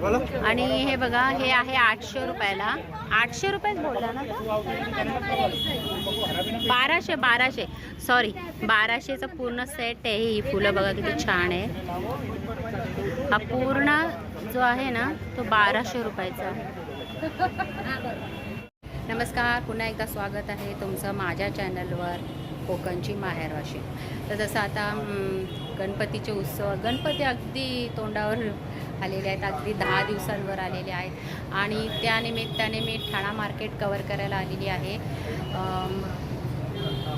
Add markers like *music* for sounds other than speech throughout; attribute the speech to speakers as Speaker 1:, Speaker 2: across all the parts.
Speaker 1: आणि हे बघा हे आहे आठशे रुपयाला. आठशे रुपयेच बोलला ना बाराशे बाराशे. सॉरी बाराशेचा पूर्ण सेट आहे. ही फुलं बघा किती छान आहे. हा पूर्ण जो आहे ना तो बाराशे रुपयाचा. नमस्कार पुन्हा एकदा स्वागत आहे तुमचं माझ्या चॅनलवर कोकणची माहेरवाशी तर जसं आता गणपतीचे उत्सव गणपती अगदी तोंडावर आलेले आहेत अगदी दहा दिवसांवर आलेले आहेत. आणि त्यानिमित्ताने मी ठाणा मार्केट कवर करायला आलेली आहे.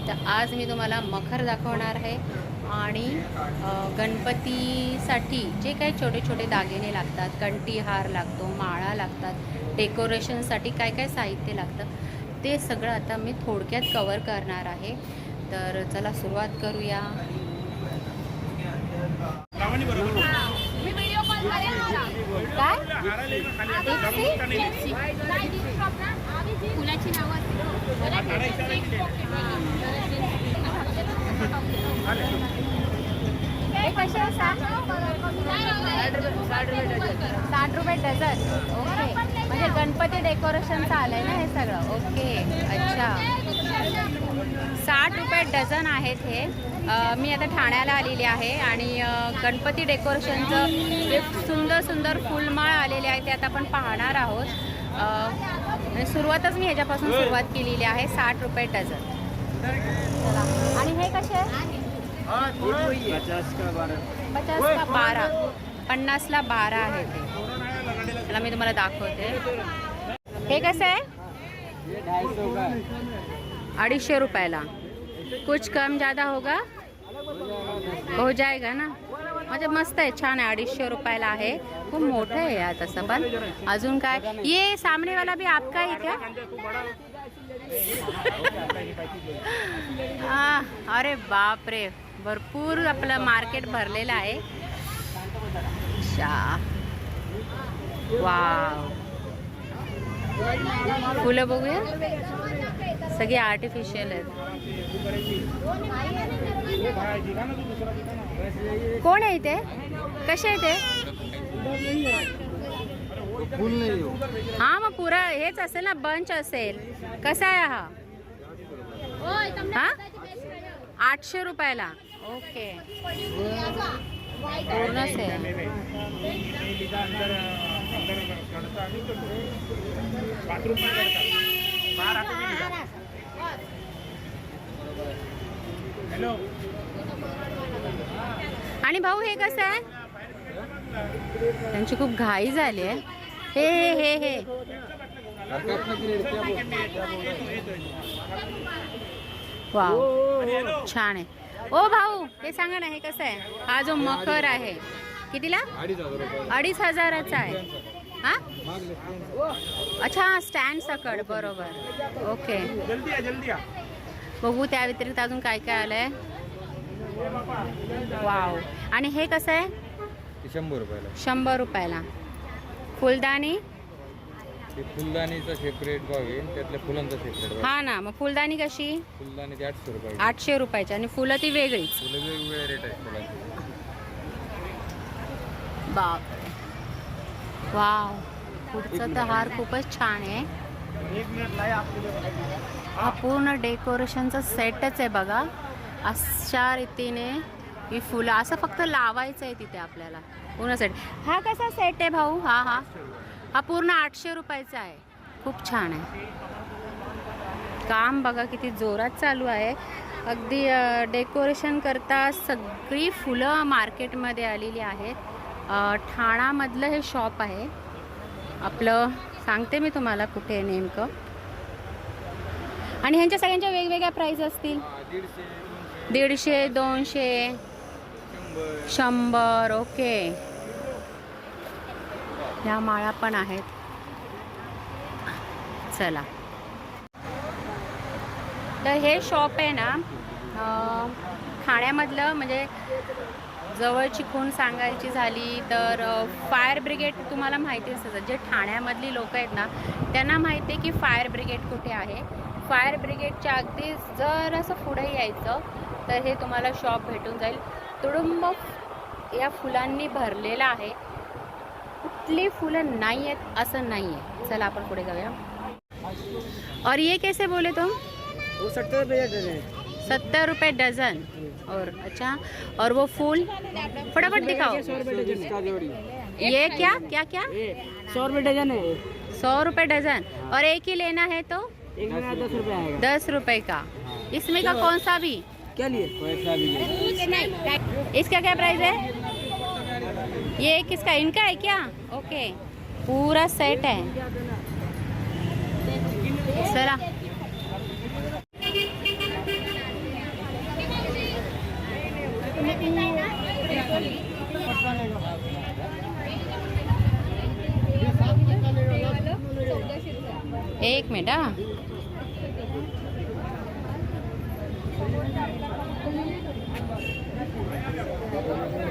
Speaker 1: तर आज मी तुम्हाला मखर दाखवणार आहे आणि गणपतीसाठी जे काही छोटे छोटे दागिने लागतात कंठीहार लागतो माळा लागतात डेकोरेशनसाठी काय काय साहित्य लागतं ते सगळं आता मी थोडक्यात कवर करणार आहे. तर चला सुरुवात करूया.
Speaker 2: फुलाची
Speaker 1: कसे साठ रुपये डझन ओके म्हणजे गणपती डेकोरेशनचं आलंय ना हे सगळं ओके अच्छा साठ रुपये डझन आहेत हे. मी आता ठाण्याला आलेली आहे आणि गणपती डेकोरेशनचं जे सुंदर सुंदर फुलमाळ आलेले आहे ते आता आपण पाहणार आहोत. म्हणजे सुरुवातच मी ह्याच्यापासून सुरुवात केलेली आहे साठ रुपये डझन. चला. आणि हे कसे
Speaker 3: पचास का
Speaker 1: बारा? पन्नासला बारा आहे ते. त्याला मी तुम्हाला दाखवते. हे कसं आहे? अडीचशे रुपयाला. कुछ कम ज़्यादा होगा हो जाएगा ना? म्हणजे मस्त आहे छान आहे अडीचशे रुपयाला आहे. खूप मोठं आहे या तसं पण. अजून काय? ये सामनेवाला बी भी आपका ही *laughs* हा अरे बाप रे भरपूर आपलं मार्केट भरलेलं आहे. शा वाव फुलं बघूया. सगळी आर्टिफिशियल आहेत. कोण आहे इथे? कसे आहे ते?
Speaker 3: फूल नहीं हो.
Speaker 1: हा मग पुरा हेच असेल ना बंच असेल. कसा आहे हा? हा? आठशे रुपयाला. ओके पूर्णच आहे. आणि भाऊ हे कसं आहे? त्यांची खूप घाई झाली आहे. हे हे हे वा वाव छान आहे. ओ भाऊ हे सांगा ना हे कसं आहे? हा जो मखर आहे कितीला?
Speaker 3: अडीच
Speaker 1: हजाराचा आहे. हा? अच्छा स्टँड सकड बरोबर. ओके. बघू त्या व्यतिरिक्त अजून काय काय आलंय. वाव. आणि हे कसं आहे?
Speaker 3: शंभर रुपयाला.
Speaker 1: शंभर रुपयाला. फुलदाणी?
Speaker 3: ते फुलदाणीचा सेपरेट भाव आहे. त्यातल्या फुलांचा सेपरेट
Speaker 1: हा ना मग फुलदाणी कशी?
Speaker 3: फुलदाणी आठशे रुपये
Speaker 1: आठशे रुपयाची. आणि फुलं ती वेगळीच.
Speaker 3: फुलं वेगवेगळे रेट आहेत फुलांचे.
Speaker 1: बाप. वाव. पुढचं तर हार खूपच छान आहे. हा पूर्ण डेकोरेशनचा सेटच आहे बघा. अशा रीतीने ही फुलं असं फक्त लावायचं आहे तिथे आपल्याला. पूर्ण सेट हा कसा सेट आहे भाऊ? हा हा. हा पूर्ण आठशे रुपयाचा आहे. खूप छान आहे. काम बघा किती जोरात चालू आहे. अगदी डेकोरेशन करता सगळी फुलं मार्केटमध्ये आलेली आहेत. ठाणामधलं हे शॉप आहे. आपलं सांगते मी तुम्हाला कुठे नेमकं. आणि ह्यांच्या सगळ्यांच्या वेगवेगळ्या प्राईस असतील.
Speaker 3: दीडशे दोनशे. शंभर
Speaker 1: ओके. ह्या माळा पण आहेत. चला. तर हे शॉप आहे ना ठाण्यामधलं म्हणजे जवळची खूण सांगायची झाली तर फायर ब्रिगेड तुम्हाला माहिती असतं जे ठाण्यामधली लोक आहेत ना त्यांना माहिती आहे की फायर ब्रिगेड कुठे आहे. फायर ब्रिगेडच्या अगदी जर असं पुढे यायचं तर हे तुम्हाला शॉप भेटून जाईल. तुडुंब या फुलांनी भरलेला आहे. कुठली फुलं नाही आहेत असं नाही आहे. चला आपण पुढे जाऊया. और ये कैसे बोले तुम?
Speaker 2: वो सत्तर रुपये डजन
Speaker 1: सत्तर रुपये डजन। और अच्छा और वो फूल? फटाफट दिखाओ। ये क्या? क्या क्या?
Speaker 2: सौ रुपये डजन है।
Speaker 1: सौ रुपये डजन। और एक ही लेना है तो?
Speaker 2: दस रुपये आएगा।
Speaker 1: दस रुपए का। इसमें का कौन सा भी?
Speaker 2: क्या लिए?
Speaker 1: इसका क्या प्राइस है? ये किसका? इनका है क्या? ओके। पूरा सेट है। चला एक मिनिट Thank you.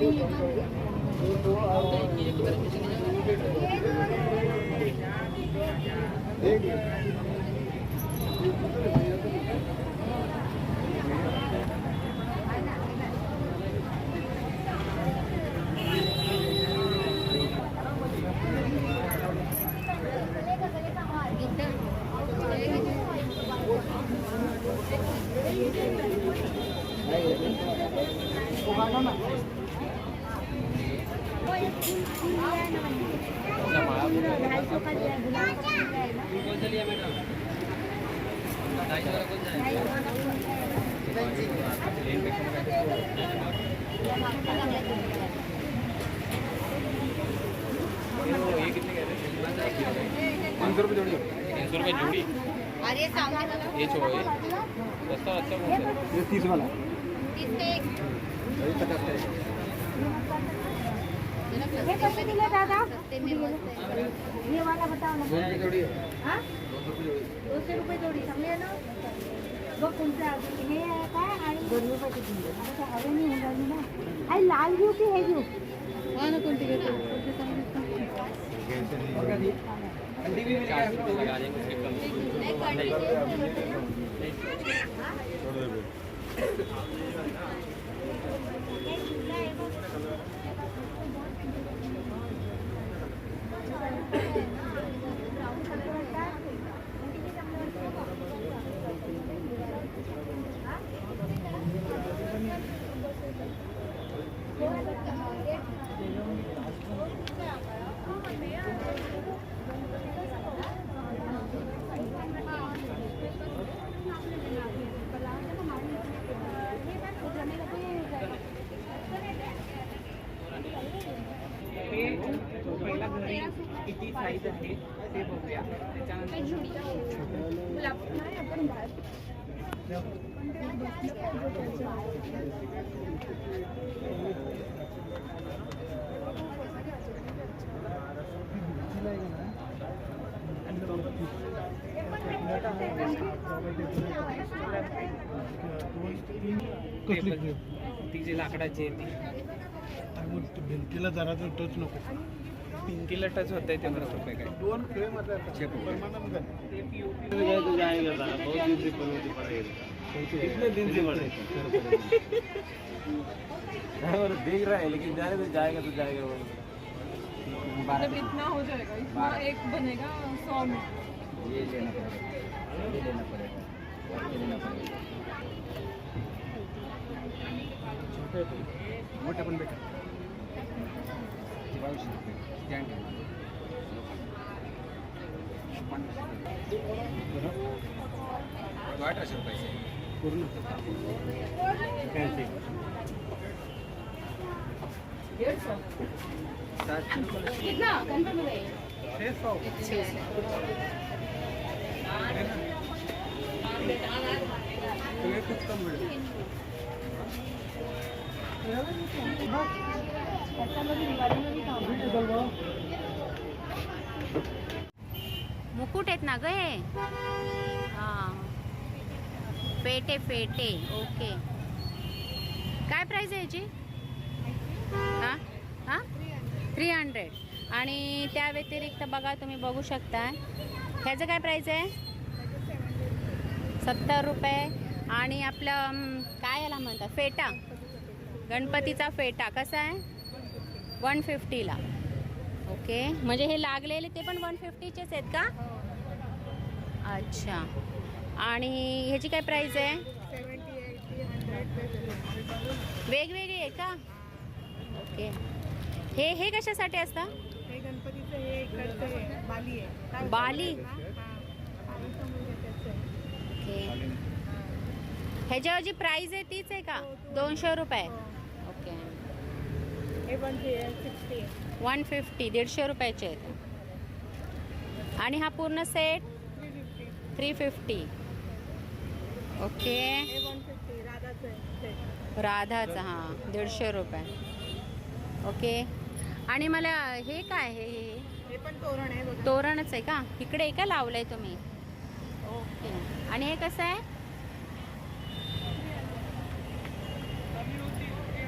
Speaker 1: हा
Speaker 3: तीन सौ रुपये जोड़ी तीन सौ रुपये जोड़ी ये छो ये सस्ता अच्छा कौन सा
Speaker 2: ये तीस वाला
Speaker 3: वही पचास का है।
Speaker 4: ये वाला बताओ ना
Speaker 3: दो रुपये जोड़ी हाँ दो सौ रुपये जोड़ी
Speaker 4: आहे ना बघ अजून हे आहे काय आणि दोन रुपयाची किंमत आता काय हवे नाही राहिली ना. आई लाल घेऊ की हे घेऊ? हा ना कोणती घेतो? कोणती चांगली
Speaker 2: ती जी लाकडाची आहे ती.
Speaker 5: भिंतीला जरा तर टच नको.
Speaker 2: पिंकीला टच होत आहे ते बरं रुपये काय?
Speaker 5: दोन परमानंट
Speaker 6: कितने दिन से बढ़े और *laughs* देख रहा है लेकिन जाने तो जाएगा तो जाएगा वो।
Speaker 7: मतलब इतना हो जाएगा इतना एक बनेगा सौ में।
Speaker 6: ये लेना पड़ेगा ये लेना पड़ेगा ये लेना पड़ेगा।
Speaker 3: मोठे पण भेटेल अठराशे रुपयाचे सातशे रुपये
Speaker 5: तो ये कुछ कम मिळेल
Speaker 4: त्याच्यामध्ये दिवाळीमध्ये काम
Speaker 1: मुकुट आहेत ना ग हे? हां. फेटे फेटे ओके. काय प्राईज आहे याची? हां? हां? थ्री हंड्रेड आणि त्या व्यतिरिक्त बघा तुम्ही बघू शकता ह्याचं काय प्राईज आहे? सत्तर रुपये. आणि आपलं काय याला म्हणतात? फेटा. गणपतीचा फेटा कसा आहे? वन फिफ्टीला ओके. म्हणजे हे लागलेले ते पण वन फिफ्टीचेच आहेत का? अच्छा. आणि ह्याची काय प्राईस आहे? वेगवेगळी आहे का? ओके. हे हे कशासाठी असतं?
Speaker 7: बाली.
Speaker 1: बाली ओके. ह्याच्यावर जी प्राईस आहे तीच आहे का? दोनशे रुपये ओके
Speaker 7: हे पण सिक्स्टी आहे
Speaker 1: वन फिफ्टी दीडशे रुपयाचे आहेत. आणि हा पूर्ण set
Speaker 7: three fifty
Speaker 1: three fifty okay
Speaker 7: राधाचं आहे
Speaker 1: हां दीडशे रुपये. ओके आणि मला हे काय हे
Speaker 7: पण तोरण आहे
Speaker 1: तोरणच आहे का? इकडे आहे का लावलंय तुम्ही? ओके. आणि हे कसं आहे?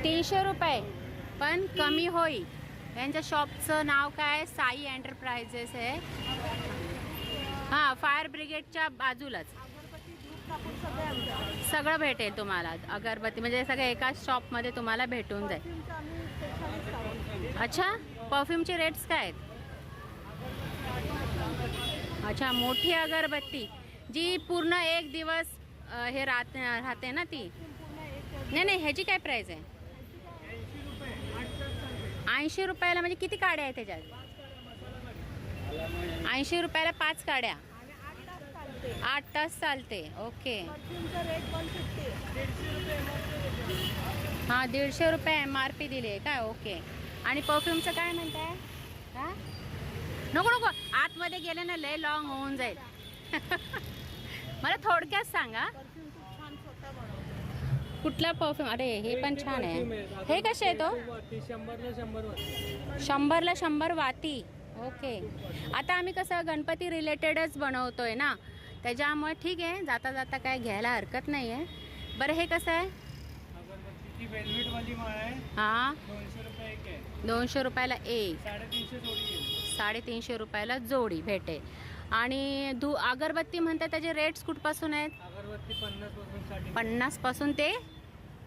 Speaker 1: तीनशे रुपये. पण कमी होईल. यांच्या शॉपचं नाव काय? साई एंटरप्राइजेस आहे. हां फायर ब्रिगेडच्या बाजूलाच. सगळं भेटेल तुम्हाला. अगरबत्ती म्हणजे सगळं एकाच शॉपमध्ये तुम्हाला भेटून जाईल. अच्छा परफ्यूमचे रेट्स काय आहेत? अच्छा मोठी अगरबत्ती जी पूर्ण एक दिवस हे राहत राहते ना ती? नाही नाही ह्याची काय प्राईज आहे? ऐंशी रुपयाला म्हणजे किती काड्या आहेत त्याच्यात? ऐंशी रुपयाला पाच काड्या. आठ तास चालते. ओके. हां दीडशे रुपये एम आर पी दिली आहे काय ओके. आणि परफ्यूमचं काय म्हणताय? नको नको. आतमध्ये गेले ना लय लॉंग होऊन जाईल. *laughs* मला थोडक्यात सांगा. कुठला परफ्यूम अरे हे पण छान आहे. हे कसे आहे तो?
Speaker 2: शंभरला शंभर वाटी.
Speaker 1: शंभरला शंभर वाती ओके आता आम्ही कसं गणपती रिलेटेडच बनवतोय ना? त्याच्यामुळे ठीक आहे. जाता जाता काय घ्यायला हरकत नाही आहे बरं हे कसं आहे? हां.
Speaker 2: दोनशे
Speaker 1: रुपयाला एक.
Speaker 2: साडेतीनशे
Speaker 1: रुपयाला जोडी भेटेल. आणि धू अगरबत्ती म्हणतात त्याचे रेट्स कुठपासून आहेत?
Speaker 2: अगरबत्ती
Speaker 1: पन्नासपासून ते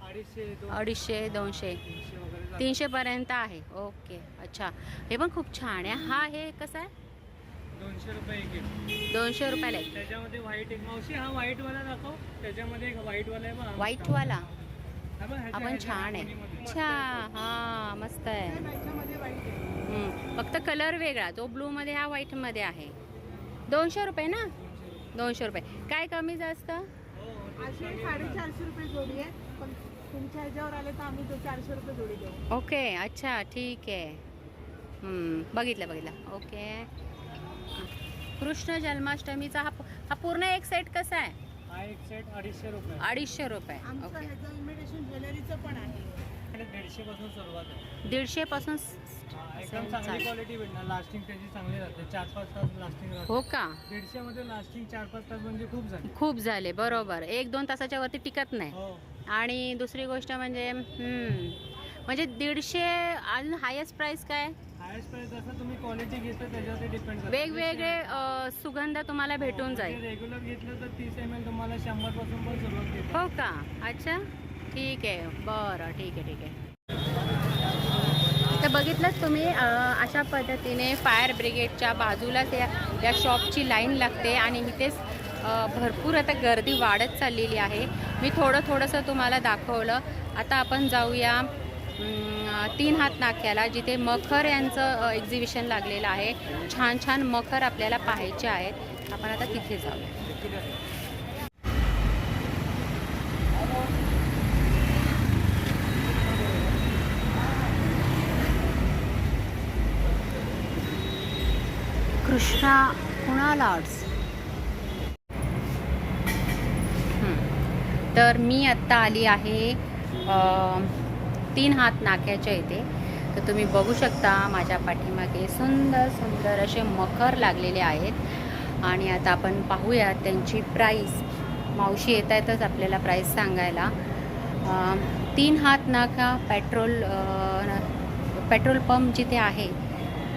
Speaker 2: अडीचशे दोन
Speaker 1: अडीचशे दोनशे.
Speaker 2: तीनशे वगैरे.
Speaker 1: तीनशेपर्यंत आहे. ओके अच्छा. हे पण खूप छान आहे. हा हे कसं आहे?
Speaker 2: दोनशे रुपये एक आहे
Speaker 1: दोनशे रुपयाला एक.
Speaker 2: त्याच्यामध्ये व्हाईट एक मावशी हा व्हाईट वाला दाखव. त्याच्यामध्ये एक व्हाईट वाला आहे बघ, हा.
Speaker 1: व्हाईटवाला
Speaker 2: हा बघ, ह्याच्या-
Speaker 1: हा पण
Speaker 2: ह्याच्या
Speaker 1: छान आहे.
Speaker 2: दोन्हीमध्ये.
Speaker 1: अच्छा हां मस्त आहे.
Speaker 7: आहे.
Speaker 1: हम्म, फक्त कलर वेगळा. जो ब्लूमध्ये हा व्हाईटमध्ये आहे. दोनशे रुपये ना? दोनशे रुपये. काय कमी जास्त?
Speaker 7: साडेचारशे रुपये जोडी आहे. पण तुमच्या ह्याच्यावर आले तर आम्ही तो चारशे रुपये जोडी देऊ.
Speaker 1: ओके अच्छा ठीक आहे. हम्म, बघितलं बघितलं. ओके. कृष्ण जन्माष्टमीचा हा पू- हा पूर्ण एक सेट कसा आहे?
Speaker 2: हा एक सेट अडीचशे रुपये.
Speaker 1: अडीचशे रुपये.
Speaker 7: आमचं
Speaker 1: ओके.
Speaker 7: ह्याचं इमिटेशन ज्वेलरीचं पण आहे.
Speaker 2: दीडशे पासून सुरुवात आहे.
Speaker 1: दीडशे पासून
Speaker 2: हा, एकदम चांगली क्वालिटी भेटणार. लास्टिंग त्याची चांगली राहते. चार पाच तास लास्टिंग राहते.
Speaker 1: हो का?
Speaker 2: दीडशे मध्ये लास्टिंग चार पाच तास म्हणजे खूप झाली.
Speaker 1: खूप झाले बरोबर. एक दोन तासाच्या वरती टिकत नाही.
Speaker 2: हो.
Speaker 1: आणि दुसरी गोष्ट म्हणजे हम्म, म्हणजे दीडशे अजून हायेस्ट प्राइस काय?
Speaker 2: हायस्ट प्राइस जसं तुम्ही क्वालिटी घेता त्याच्यावरती डिपेंड
Speaker 1: वेगवेगळे अ, सुगंध तुम्हाला भेटून जाईल.
Speaker 2: रेग्युलर घेतलं तर तीस एम एल तुम्हाला शंभरपासून पण सुरुवात घेतो
Speaker 1: हो का? अच्छा. ठीक आहे. बरं ठीक आहे ठीक आहे. तर बघितलंच तुम्ही अशा पद्धतीने फायर ब्रिगेडच्या बाजूलाच या या शॉपची लाईन लागते आणि इथेच भरपूर आता गर्दी वाढत चाललेली आहे. मी थोडं थोडंसं तुम्हाला दाखवलं. आता आपण जाऊया तीन हात नाक्याला जिथे मखर यांचं एक्झिबिशन लागलेलं आहे. छान छान मखर आपल्याला पाहायचे आहेत. आपण आता तिथे जाऊया. कृष्णा कुणाल आर्ट्स तर मी आत्ता आली आहे तीन हात नाक्याच्या इथे. तर तुम्ही बघू शकता माझ्या पाठीमागे सुंदर सुंदर असे मखर लागलेले आहेत. आणि आता आपण पाहूया त्यांची प्राईस मावशी येत आहेतच आपल्याला प्राईस सांगायला. तीन हात नाका पेट्रोल पेट्रोल पंप जिथे आहे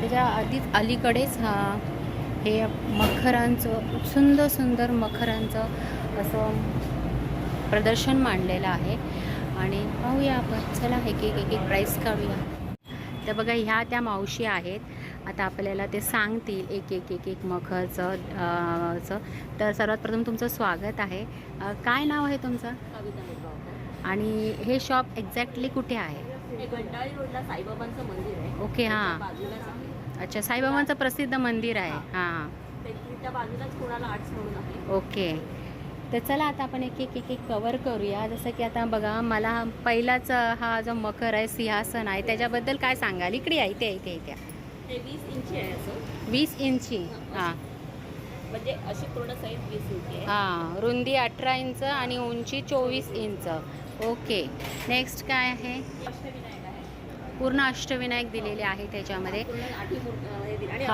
Speaker 1: त्याच्या आधीच अलीकडेच अ, हे मखरांचं सुंदर सुंदर मखरांचं असं प्रदर्शन मांडलेलं आहे. आणि पाहूया आपण. चला एक एक एक एक प्राईस काढूया. तर बघा ह्या त्या मावशी आहेत. आता आपल्याला ते सांगतील एक एक एक एक मखरचं. तर सर्वात प्रथम तुमचं स्वागत आहे. काय नाव आहे तुमचं? आणि हे शॉप एक्झॅक्टली कुठे आहे?
Speaker 8: साईबाबांचं मंदिर आहे.
Speaker 1: ओके हां. अच्छा साईबाबांचं प्रसिद्ध मंदिर आहे. हां.
Speaker 8: ते- त्या बाजूलाच कोणाला आर्ट्स म्हणून आहे.
Speaker 1: ओके. तर चला आता आपण एक एक एक एक कवर करूया. जसं की आता बघा मला पहिलाच हा जो मकर आहे सिंहासन आहे त्याच्याबद्दल काय सांगाल? इकडे आहे इथे इथे इथे.
Speaker 8: वीस इंची आहे असं.
Speaker 1: वीस इंची. हां
Speaker 8: म्हणजे अशी पूर्ण साईज वीस इंची
Speaker 1: हां रुंदी अठरा इंच आणि उंची चोवीस इंच. ओके. नेक्स्ट काय आहे? पूर्ण अष्टविनायक दिलेले आहे त्याच्यामध्ये.
Speaker 8: हे.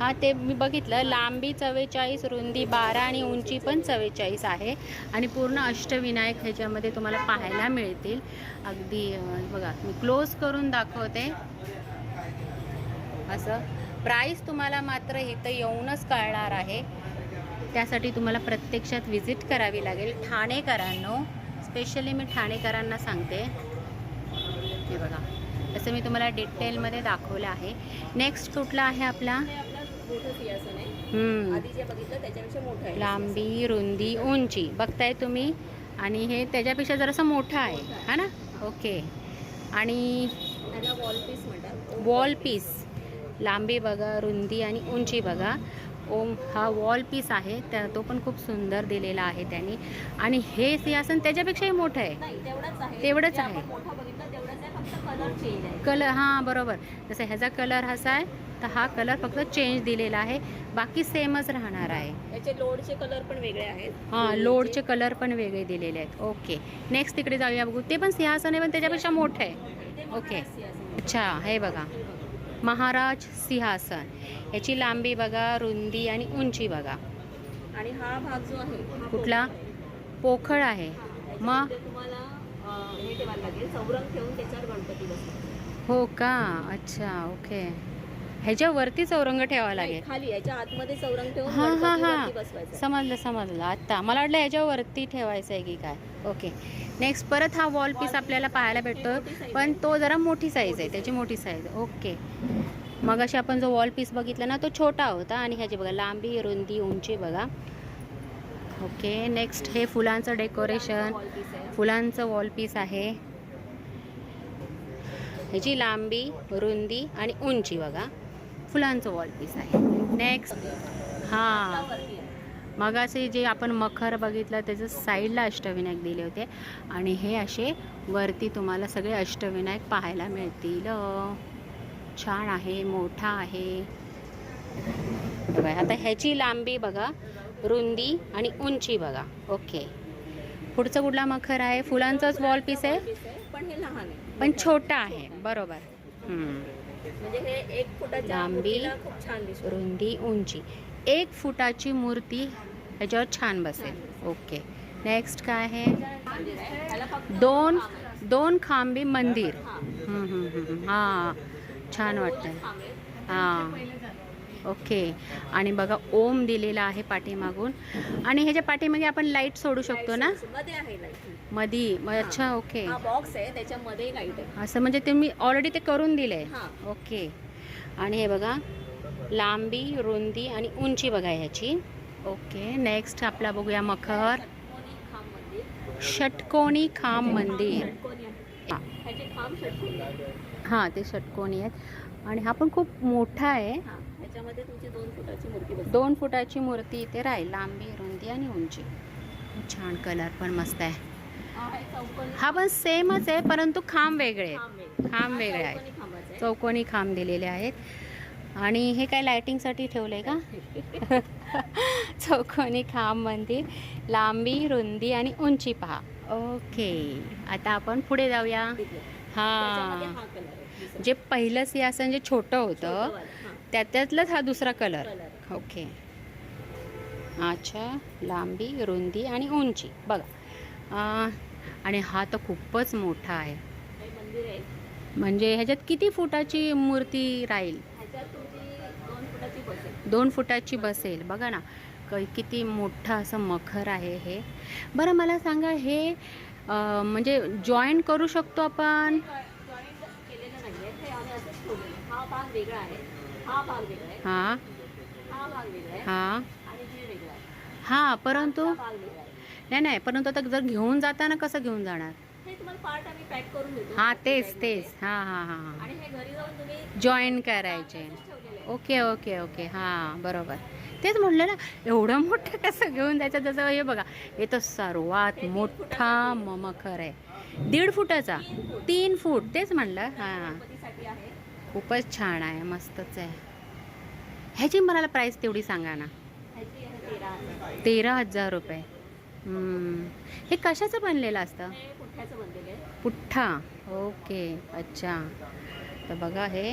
Speaker 1: हा. ते मी बघितलं. लांबी चव्वेचाळीस रुंदी बारा आणि उंची पण चव्वेचाळीस आहे. आणि पूर्ण अष्टविनायक ह्याच्यामध्ये तुम्हाला पाहायला मिळतील. अगदी बघा मी क्लोज करून दाखवते. असं. प्राईस तुम्हाला मात्र इथं येऊनच कळणार आहे. त्यासाठी तुम्हाला प्रत्यक्षात व्हिजिट करावी लागेल. ठाणेकरांनो स्पेशली मी ठाणेकरांना सांगते. हे बघा. तसं मी तुम्हाला डिटेलमध्ये दाखवलं आहे. नेक्स्ट कुठला आहे आपला?
Speaker 8: हे
Speaker 1: लांबी रुंदी उंची. बघताय तुम्ही? आणि हे त्याच्यापेक्षा जरासं मोठं आहे. हा ना? ओके. आणि
Speaker 8: वॉल पीस म्हणतात.
Speaker 1: वॉल पीस लांबी बघा रुंदी आणि उंची बघा. ओम हा वॉल पीस आहे. त्या तो पण खूप सुंदर दिलेला आहे त्यांनी. आणि हे सिंहासन त्याच्यापेक्षाही मोठं आहे.
Speaker 8: तेवढंच आहे. कलर
Speaker 1: हां बरोबर. जसं ह्याचा कलर असा आहे तर हा कलर फक्त चेंज दिलेला आहे. बाकी सेमच राहणार आहे.
Speaker 8: याचे लोडचे कलर पण वेगळे आहेत.
Speaker 1: हां लोडचे. कलर पण वेगळे दिलेले आहेत. ओके नेक्स्ट तिकडे जाऊया बघू. ते पण सिंहासन आहे पण त्याच्यापेक्षा मोठं आहे. ओके अच्छा हे बघा. महाराज सिंहासन. याची लांबी बघा रुंदी आणि उंची बघा.
Speaker 8: आणि हा भाग जो आहे
Speaker 1: कुठला? पोखळ आहे. मग?
Speaker 8: तुम्हाला हे ठेवायला लागेल. चौरंग ठेवून त्याच्यावर गणपती
Speaker 1: हो का? अच्छा ओके. ह्याच्यावरती चौरंग ठेवावा लागेल.
Speaker 8: खाली याच्या आतमध्ये चौरंग ठेवून
Speaker 1: हां हां हां. समजलं समजलं. आत्ता. मला वाटलं ह्याच्यावरती ठेवायचं आहे की काय. ओके. नेक्स्ट परत हा वॉल पीस आपल्याला पाहायला भेटतो पण तो जरा मोठी साईज आहे. त्याची मोठी साईज ओके. मग अशी आपण जो वॉल पीस बघितला ना तो छोटा होता. आणि ह्याची बघा लांबी रुंदी उंची बघा. ओके नेक्स्ट हे फुलांचं डेकोरेशन फुलांचं वॉल पीस आहे. ह्याची लांबी रुंदी आणि उंची बघा. फुलांचं वॉल पीस आहे. नेक्स्ट हां.
Speaker 8: मग असे
Speaker 1: मगाचे जे आपण मखर बघितलं त्याचं साईडला अष्टविनायक दिले होते. आणि हे असे वरती तुम्हाला सगळे अष्टविनायक पाहायला मिळतील. छान आहे मोठा आहे. बघा आता ह्याची लांबी बघा. रुंदी आणि उंची बघा. ओके पुढचं कुठला मखर आहे? फुलांचंच वॉल पीस आहे?
Speaker 8: पण हे लहान आहे.
Speaker 1: पण छोटा आहे. बरोबर.
Speaker 8: म्हणजे हे एक फुटाच्या
Speaker 1: लांबी,
Speaker 8: मूर्तीला खूप छान दिसतो.
Speaker 1: रुंदी उंची. एक फुटाची मूर्ती ह्याच्यावर छान बसेल. ओके नेक्स्ट काय आहे? दोन दोन खांबी मंदिर. हां. छान वाटतं. हां. ओके. आणि बघा ओम दिलेला आहे पाठीमागून. आणि ह्याच्या पाठीमागे आपण लाइट सोडू शकतो ना?
Speaker 8: मध्ये आहे लाइट
Speaker 1: मधी. मग अच्छा ओके.
Speaker 8: बॉक्स आहे त्याच्यामध्ये लाइट आहे.
Speaker 1: असं म्हणजे ते मी ऑलरेडी ते करून दिले.
Speaker 8: हां.
Speaker 1: ओके. आणि हे बघा लांबी रुंदी आणि उंची बघा ह्याची. ओके नेक्स्ट आपला बघूया मखर.
Speaker 8: षटकोनी खांब मंदिर.
Speaker 1: हां. हां ते षटकोनी आहेत. आणि हा पण खूप मोठा आहे.
Speaker 8: त्याच्यामध्ये तुमची दोन फुटाची मूर्ती बसते.
Speaker 1: दोन फुटाची मूर्ती इथे राहील लांबी रुंदी आणि उंची. छान कलर पण मस्त आहे.
Speaker 8: हा
Speaker 1: हा पण सेमच आहे परंतु खांब वेगळे
Speaker 8: खांब
Speaker 1: आहेत
Speaker 8: आहे.
Speaker 1: खांब वेगळे आहेत.
Speaker 8: चौकोनी
Speaker 1: खांब दिलेले आहेत. आणि हे काय लायटिंगसाठी ठेवलं आहे का? *laughs* चौकोनी खांब मंदिर लांबी रुंदी आणि उंची पहा. ओके आता आपण पुढे जाऊया. हां. जे पहिलं सिंहासन जे छोटं होतं. त्या त्यातलाच हा दुसरा कलर. ओके. अच्छा लांबी रुंदी आणि उंची. बघा. आणि हा तर खूपच मोठा आहे. म्हणजे ह्याच्यात किती फुटाची मूर्ती राहील?
Speaker 8: दोन फुटाची बसेल.
Speaker 1: बघा ना. किती मोठं असं मखर आहे हे. बरं मला सांगा हे म्हणजे जॉईन करू शकतो आपण?
Speaker 8: हे. हा. हा
Speaker 1: परंतु नाही नाही परंतु आता जर घेऊन जाताना कसं घेऊन जाणार?
Speaker 8: हे
Speaker 1: हां तेच. तेच. हां हां हां जॉईन करायचे. Okay okay okay. हां बरोबर. तेच म्हटलं ना एवढं मोठं कसं घेऊन जायचं? जसं हे बघा हे तर सर्वात मोठा म- मखर आहे. दीड फुटाचा? तीन फूट. तेच म्हणलं. हां. खूपच छान आहे मस्तच आहे. ह्याची मला प्राईस तेवढी सांगा ना.
Speaker 8: तेरा हजार.
Speaker 1: रुपये. हे कशाचं बनलेलं असतं? पुठ्ठा. ओके. अच्छा. तर बघा हे.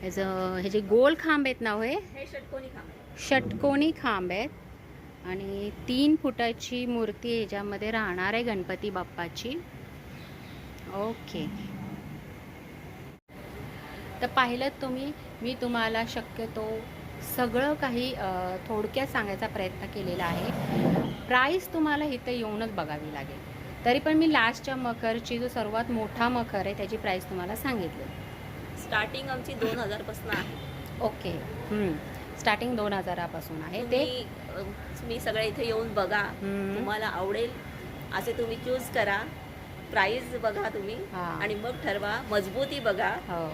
Speaker 1: ह्याचं हे जे गोल खांब आहेत ना हो हे.
Speaker 8: षटकोनी खांब
Speaker 1: आहेत. आणि तीन फुटाची मूर्ती ह्याच्यामध्ये राहणार आहे गणपती बाप्पाची. ओके. तर पाहिलं तुम्ही मी तुम्हाला शक्यतो सगळं काही थोडक्यात सांगायचा प्रयत्न केलेला आहे. प्राईस तुम्हाला इथं येऊनच बघावी लागेल. तरी पण मी लास्टच्या मखरची जो सर्वात मोठा मखर आहे त्याची प्राईस तुम्हाला सांगितली.
Speaker 8: स्टार्टिंग आमची दोन हजारपासून आहे.
Speaker 1: ओके. स्टार्टिंग दोन हजारापासून आहे. ते
Speaker 8: तुम्ही सगळे इथे येऊन बघा. तुम्हाला आवडेल असे तुम्ही चूज करा. प्राइस बघा तुम्ही. आणि मग ठरवा. मजबूती बघा.
Speaker 1: हो.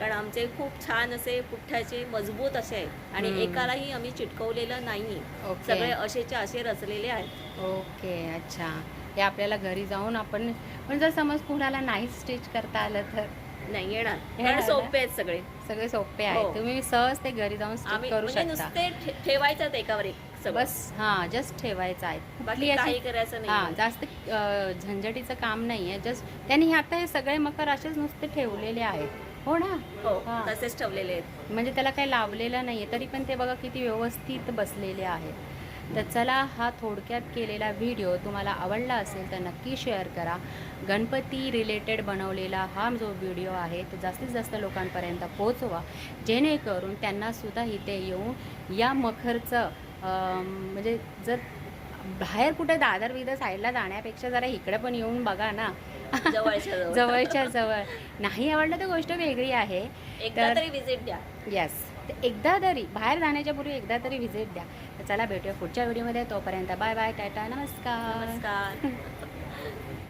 Speaker 8: कारण आमचे खूप छान असे पुठ्ठ्याचे मजबूत असे आहेत. आणि. एकालाही आम्ही चिटकवलेलं नाही.
Speaker 1: ओके.
Speaker 8: सगळे असेच्या असे रचलेले आहेत.
Speaker 1: ओके अच्छा. हे आपल्याला घरी जाऊन आपण पण जर समज कुणाला नाही स्टिच करता आलं तर?
Speaker 8: नाही येणार.
Speaker 1: येणार
Speaker 8: कारण
Speaker 1: ना?
Speaker 8: सोपे आहेत सगळे.
Speaker 1: सगळे सोपे
Speaker 8: हो.
Speaker 1: आहे तुम्ही सहज ते घरी जाऊन स्टिच करू
Speaker 8: म्हणजे
Speaker 1: शकता.
Speaker 8: नुसते ठे- ठेवायचं एकावर एक सगळं.
Speaker 1: बस हां जस्ट ठेवायचं आहे.
Speaker 8: बाकी
Speaker 1: अशी-
Speaker 8: काही करायचं
Speaker 1: हां
Speaker 8: नाही
Speaker 1: जास्त अ, झंझटीचं काम नाही आहे जस्ट त्यांनी आता हे सगळे मकर असेच नुसते ठेवलेले आहेत. हो ना?
Speaker 8: हो
Speaker 1: हां.
Speaker 8: तसेच ठेवलेले आहेत.
Speaker 1: म्हणजे त्याला काही लावलेलं नाही आहे तरी पण ते बघा किती व्यवस्थित बसलेले आहेत. तर चला हा थोडक्यात केलेला व्हिडिओ तुम्हाला आवडला असेल तर नक्की शेअर करा. गणपती रिलेटेड बनवलेला हा जो व्हिडिओ आहे तो जास्तीत जास्त लोकांपर्यंत पोहोचवा. जेणेकरून त्यांनासुद्धा इथे येऊन या मखरचं अं, म्हणजे जर बाहेर कुठे दादर विदर साईडला जाण्यापेक्षा जरा इकडे पण येऊन बघा ना.
Speaker 8: जवळच्या जवळ.
Speaker 1: जवळच्या जवळ. नाही आवडलं तर गोष्ट वेगळी आहे.
Speaker 8: एकदा तर- विजिट द्या.
Speaker 1: येस एकदा तरी बाहेर जाण्याच्या पूर्वी एकदा तरी व्हिजिट द्या. तर चला भेटूया पुढच्या व्हिडिओमध्ये तोपर्यंत बाय बाय टाटा नमस्कार.
Speaker 8: नमस्कार. *laughs*